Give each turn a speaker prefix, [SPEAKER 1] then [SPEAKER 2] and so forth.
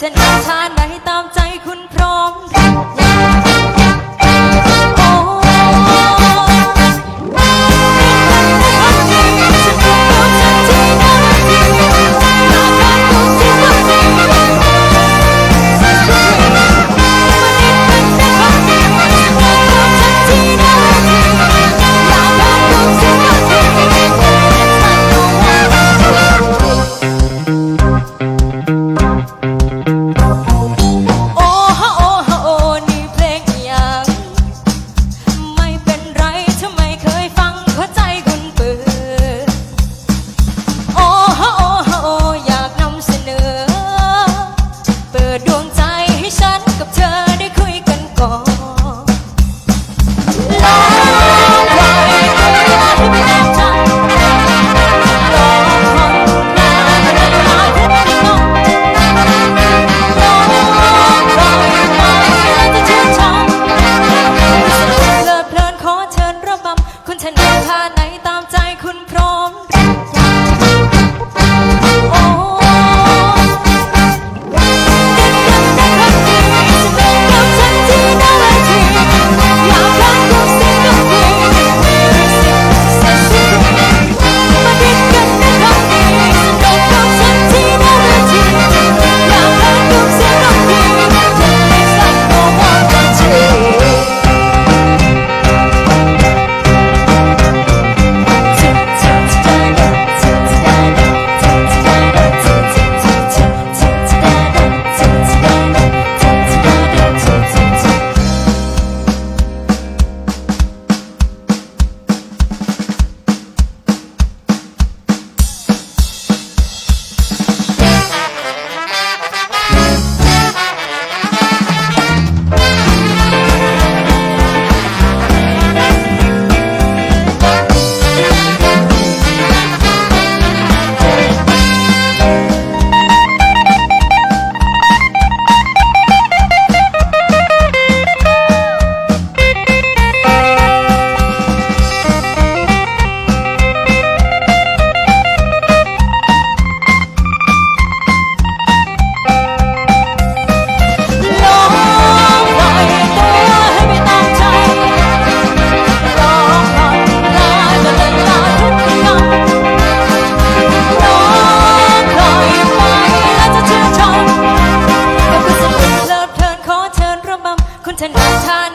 [SPEAKER 1] ฉันอาทานได้ตามใจคุณ tonight.